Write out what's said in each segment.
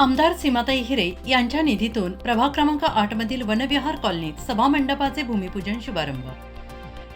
आमदार सीमाताई हिरे यांच्या निधीतून प्रभाग क्रमांक आठ मधील वनविहार कॉलनीत सभामंडपाचे भूमिपूजन शुभारंभ.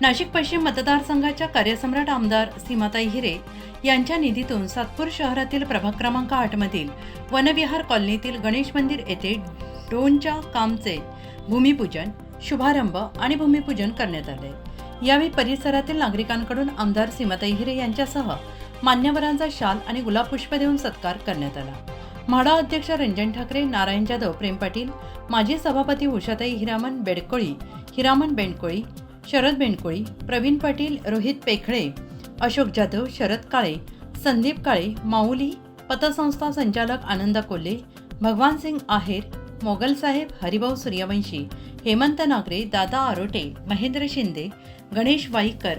नाशिक पश्चिम मतदारसंघाच्या कार्यसम्राट आमदार सीमाताई हिरे यांच्या निधीतून सातपूर शहरातील प्रभाग क्रमांक आठ मधील वनविहार कॉलनीतील गणेश मंदिर येथे ड्रोनच्या कामचे भूमिपूजन शुभारंभ आणि भूमिपूजन करण्यात आले. यावेळी परिसरातील नागरिकांकडून आमदार सीमाताई हिरे यांच्यासह मान्यवरांचा शाल आणि गुलाबपुष्प देऊन सत्कार करण्यात आला. म्हाडा अध्यक्ष रंजन ठाकरे नारायण जाधव प्रेम पाटील माजी सभापती उषाताई हिरामन बेडकोळी हिरामन बेंडकोळी शरद बेंडकोळी प्रवीण पाटील रोहित पेखळे अशोक जाधव शरद काळे संदीप काळे माऊली पतसंस्था संचालक आनंद कोल्हे भगवान सिंग आहेर मोगल साहेब हरिभाऊ सूर्यवंशी हेमंत नागरे दादा आरोटे महेंद्र शिंदे गणेश वाईकर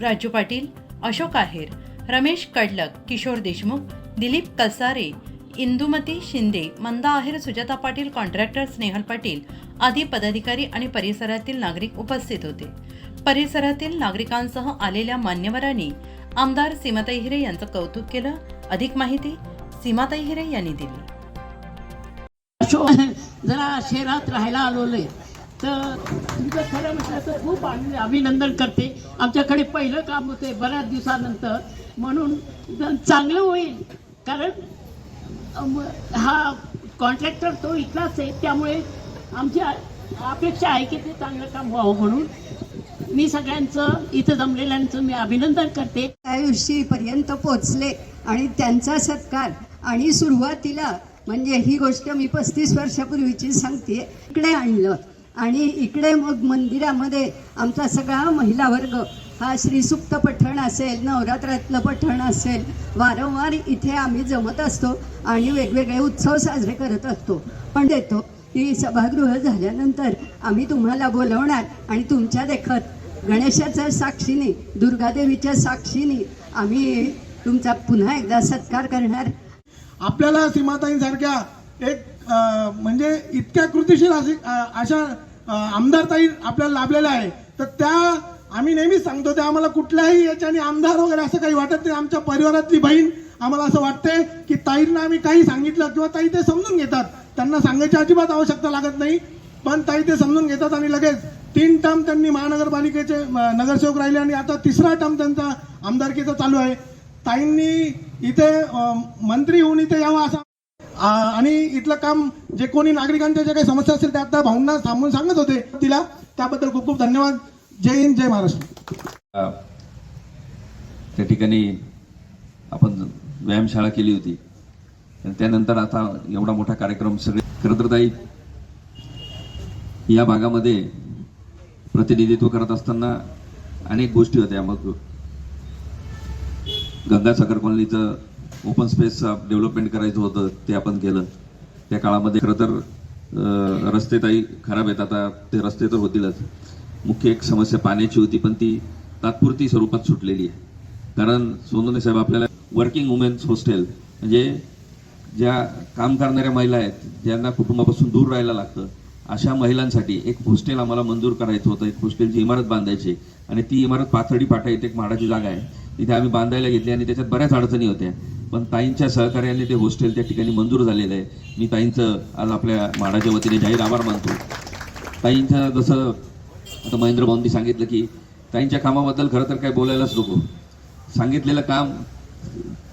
राजू पाटील अशोक आहेर रमेश कडलक किशोर देशमुख दिलीप कसारे इंदुमती शिंदे मंदा आहेर सुजाता पाटील कॉन्ट्रॅक्टर स्नेहल पाटील आदी पदाधिकारी आणि परिसरातील नागरिक उपस्थित होते. परिसरातील नागरिकांसह आलेल्या मान्यवरांनी आमदार सीमाताई हिरे यांचं कौतुक केलं. अधिक माहिती सीमाताई हिरे यांनी दिली. जरा शहरात राहायला आलोय तर तुमचं खरं म्हटलं तर खूप आनंद अभिनंदन करते. आमच्याकडे पहिलं काम होते बऱ्याच दिवसानंतर. म्हणून चांगलं होईल कारण हा कॉन्ट्रॅक्टर तो इथलाच आहे त्यामुळे आमची अपेक्षा आहे की ते चांगलं काम व्हावं म्हणून. मी सगळ्यांचं इथं जमलेल्यांचं मी अभिनंदन करते. आयुष्यपर्यंत पोचले आणि त्यांचा सत्कार. आणि सुरुवातीला म्हणजे ही गोष्ट मी पस्तीस वर्षापूर्वीची सांगते इकडे आणलं. आणि इकडे मग मंदिरामध्ये आमचा सगळा महिला वर्ग हा श्रीसुक्त पठण असेल नवरात्रातलं पठण असेल वारंवार इथे आम्ही जमत असतो आणि वेगवेगळे उत्सव साजरे करत असतो. पण देतो की सभागृह झाल्यानंतर आम्ही तुम्हाला बोलवणार आणि तुमच्या देखत गणेशाच्या साक्षीने दुर्गादेवीच्या साक्षीने आम्ही तुमचा पुन्हा एकदा सत्कार करणार. आपल्याला सीमाताईंसारख्या एक म्हणजे इतक्या कृतिशील अशी अशा आमदारताई आपल्याला लाभलेल्या आहे. तर त्या आम्ही नेहमीच सांगतो ते आम्हाला कुठल्याही याच्याने आमदार वगैरे असं काही वाटत नाही. आमच्या परिवारातली बहीण आम्हाला असं वाटते की ताईंना आम्ही काही सांगितलं किंवा ताई ते समजून घेतात. त्यांना सांगायची अजिबात आवश्यकता लागत नाही. पण ताई ते समजून घेतात आणि लगेच तीन टर्म त्यांनी महानगरपालिकेचे नगरसेवक राहिले आणि आता तिसरा टर्म त्यांचा आमदारकीचा चालू आहे. ताईंनी इथे मंत्री होऊन इथे यावं असं आणि इथलं काम जे कोणी नागरिकांच्या ज्या काही समस्या असतील त्या आता भाऊंना थांबून सांगत होते तिला. त्याबद्दल खूप खूप धन्यवाद. जय हिंद जय महाराष्ट्र. त्या ठिकाणी आपण व्यायामशाळा केली होती. त्यानंतर आता एवढा मोठा कार्यक्रम सगळे खरं या भागामध्ये प्रतिनिधित्व करत असताना अनेक गोष्टी होत्या. मग गंगासागर कॉलनीचं ओपन स्पेस डेव्हलपमेंट करायचं होतं ते आपण केलं. त्या काळामध्ये खरं तर रस्ते ताई खराब आहेत. आता ते रस्ते तर होतीलच. मुख्य एक समस्या पाण्याची होती पण ती तात्पुरती स्वरूपात सुटलेली आहे. कारण सोनवणे साहेब आपल्याला वर्किंग वुमेन्स हॉस्टेल म्हणजे ज्या काम करणाऱ्या महिला आहेत ज्यांना कुटुंबापासून दूर राहायला लागतं अशा महिलांसाठी एक हॉस्टेल आम्हाला मंजूर करायचं होतं. एक हॉस्टेलची इमारत बांधायची. आणि ती इमारत पाथर्डी पाठा इथे एक म्हाडाची जागा आहे. तिथे आम्ही बांधायला घेतली आणि त्याच्यात बऱ्याच अडचणी होत्या. पण ताईंच्या सहकार्याने ते हॉस्टेल त्या ठिकाणी मंजूर झालेलं आहे. मी ताईंचं आज आपल्या म्हाडाच्या वतीने जाहीर आभार मानतो. ताईंचं जसं आता महेंद्र भाऊंनी सांगितलं की ताईंच्या कामाबद्दल खरं तर काही बोलायलाच नको. सांगितलेलं काम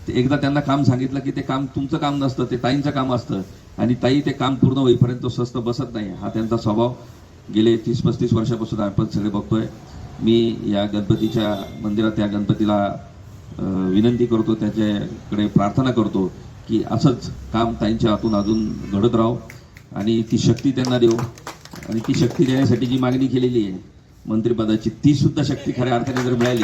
एकदा त्यांना काम सांगितलं की ते काम तुमचं काम नसतं ते ताईंचं काम असतं. आणि ताई ते काम पूर्ण होईपर्यंत स्वस्त बसत नाही. हा त्यांचा स्वभाव. गेले तीस पस्तीस वर्षापासून आपण सगळे बघतोय. मी या गणपतीच्या मंदिरात त्या गणपतीला विनंती करतो त्याच्याकडे प्रार्थना करतो की असंच काम ताईंच्या हातून अजून घडत राहो. आणि ती शक्ती त्यांना देऊ. आणि ती शक्ती देण्यासाठी जी मागणी केलेली आहे मंत्रिपदाची ती सुद्धा शक्ती खऱ्या अर्थाने जर मिळाली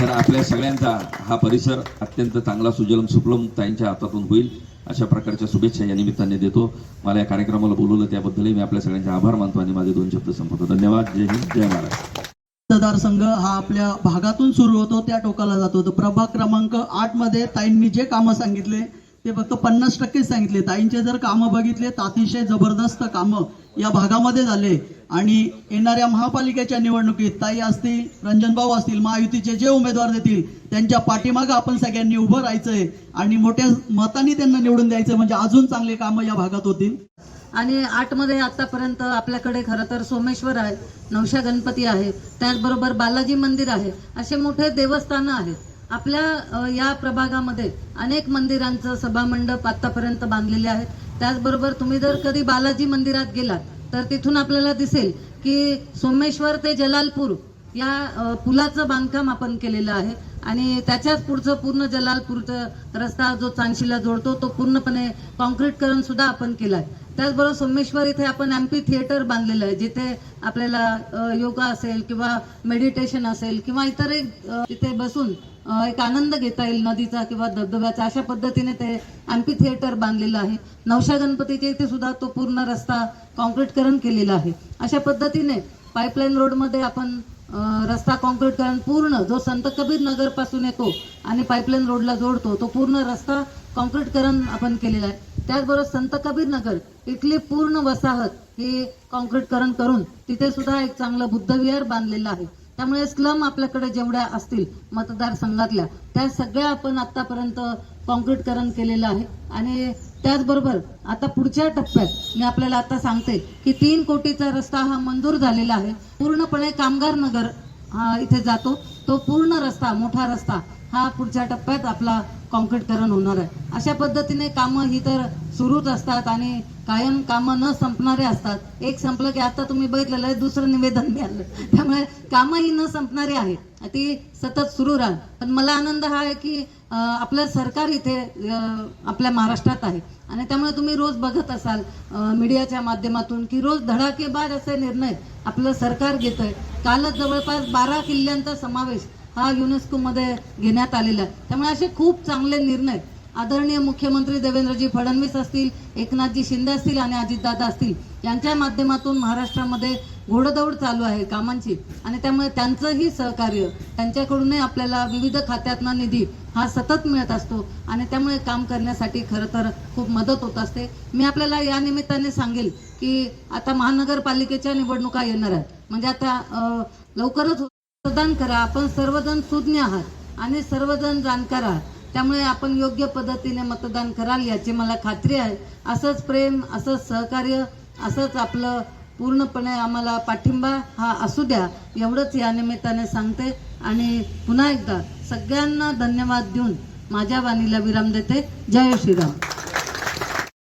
तर आपल्या सगळ्यांचा हा परिसर अत्यंत चांगला सुजलम सुफलम ताईंच्या हातातून होईल. अशा प्रकारच्या शुभेच्छा या निमित्ताने देतो. मला या कार्यक्रमाला बोलवलं त्याबद्दलही मी आपल्या सगळ्यांचे आभार मानतो आणि माझे दोन शब्द संपवतो. धन्यवाद. जय हिंद. जय महाराष्ट्र मतदारसंघ हा आपल्या भागातून सुरू होतो त्या टोकाला जातो. तर प्रभाग क्रमांक आठमध्ये ताईंनी जे कामं सांगितले ते फक्त पन्नास टक्केच सांगितले. ताईंचे जर कामं बघितले तर अतिशय जबरदस्त कामं या भागामध्ये झाले. आणि येणाऱ्या महापालिकेच्या निवडणुकीत ताई असतील रंजनभाऊ असतील महायुतीचे जे उमेदवार देतील त्यांच्या पाठीमागं आपण सगळ्यांनी उभं राहायचंय आणि मोठ्या मतांनी त्यांना निवडून द्यायचं म्हणजे अजून चांगले कामं या भागात होतील. आणि आठमध्ये आतापर्यंत आपल्याकडे खरं तर सोमेश्वर आहे नवशा गणपती आहे त्याचबरोबर बालाजी मंदिर आहे असे मोठे देवस्थानं आहेत. आपल्या या प्रभागामध्ये अनेक मंदिरांचं सभामंडप आतापर्यंत बांधलेले आहेत. त्याचबरोबर तुम्ही जर कधी बालाजी मंदिरात गेलात तर तिथून आपल्याला दिसेल की सोमेश्वर ते जलालपूर या पुलाचं बांधकाम आपण केलेलं आहे. आणि त्याच्याच पुढचं पूर्ण जलालपूरचा रस्ता जो चांशीला जोडतो तो पूर्णपणे कॉन्क्रीटकरण सुद्धा आपण केलाय. त्याचबरोबर सोमेश्वर इथे आपण एम्पी थिएटर बांधलेलं आहे जिथे आपल्याला योगा असेल किंवा मेडिटेशन असेल किंवा इतर एक तिथे बसून एक आनंद घेता येईल नदीचा किंवा धबधब्याचा. अशा पद्धतीने ते एम्पी थिएटर बांधलेलं आहे. नवशा गणपतीच्या इथे सुद्धा तो पूर्ण रस्ता कॉन्क्रीटकरण केलेला आहे. अशा पद्धतीने पाईपलाईन रोडमध्ये आपण रस्ता कॉन्क्रीटकरण पूर्ण जो संत कबीर नगरपासून येतो आणि पाईपलाईन रोडला जोडतो तो पूर्ण रस्ता कॉन्क्रीटकरण आपण केलेला आहे. त्याचबरोबर संत कबीर नगर इथली पूर्ण वसाहत ही कॉन्क्रीटकरण करून तिथे सुद्धा एक चांगलं बुद्धविहार बांधलेलं आहे. त्यामुळे स्लम आपल्याकडे जेवढ्या असतील मतदारसंघातल्या त्या सगळ्या आपण आतापर्यंत कॉन्क्रीटकरण केलेलं आहे. आणि त्याचबरोबर आता पुढच्या टप्प्यात मी आपल्याला आता सांगते की तीन कोटीचा रस्ता हा मंजूर झालेला आहे. पूर्णपणे कामगार नगर हा इथे जातो. तो पूर्ण रस्ता मोठा रस्ता हा पुढच्या टप्प्यात आपला कॉन्क्रीटकरण होणार आहे. अशा पद्धतीने कामं ही तर सुरूच असतात आणि कायम कामं न संपणारे असतात. एक संपलं की आता तुम्ही बघितलेलं आहे दुसरं निवेदन मिळालं. त्यामुळे कामं ही न संपणारी आहेत. ती सतत सुरू राहत पण मला आनंद हा आहे की आपलं सरकार इथे आपल्या महाराष्ट्रात आहे. आणि त्यामुळे तुम्ही रोज बघत असाल मीडियाच्या माध्यमातून की रोज धडाकेबाज असे निर्णय आपलं सरकार घेतंय. कालच जवळपास बारा किल्ल्यांचा समावेश हा युनेस्कोमध्ये घेण्यात आलेला आहे. त्यामुळे असे खूप चांगले निर्णय आदरणीय मुख्यमंत्री देवेंद्रजी फडणवीस असतील एकनाथजी शिंदे असतील आणि अजितदादा असतील यांच्या माध्यमातून महाराष्ट्रामध्ये घोडदौड चालू आहे कामांची. आणि त्यामुळे त्यांचंही सहकार्य त्यांच्याकडूनही आपल्याला विविध खात्यातनं निधी हा सतत मिळत असतो. आणि त्यामुळे काम करण्यासाठी खरं तर खूप मदत होत असते. मी आपल्याला या निमित्ताने सांगेल की आता महानगरपालिकेच्या निवडणुका येणार आहेत. म्हणजे आता लवकरच मतदान करा. आपण सर्वजण सुज्ञ आहात आणि सर्वजण जाणकार आहात. त्यामुळे आपण योग्य पद्धतीने मतदान कराल याची मला खात्री आहे. असंच प्रेम असंच सहकार्य असंच आपलं पूर्णपणे आम्हाला पाठिंबा हा असू द्या एवढंच या निमित्ताने सांगते. आणि पुन्हा एकदा सगळ्यांना धन्यवाद देऊन माझ्या वाणीला विराम देते. जय श्रीराम.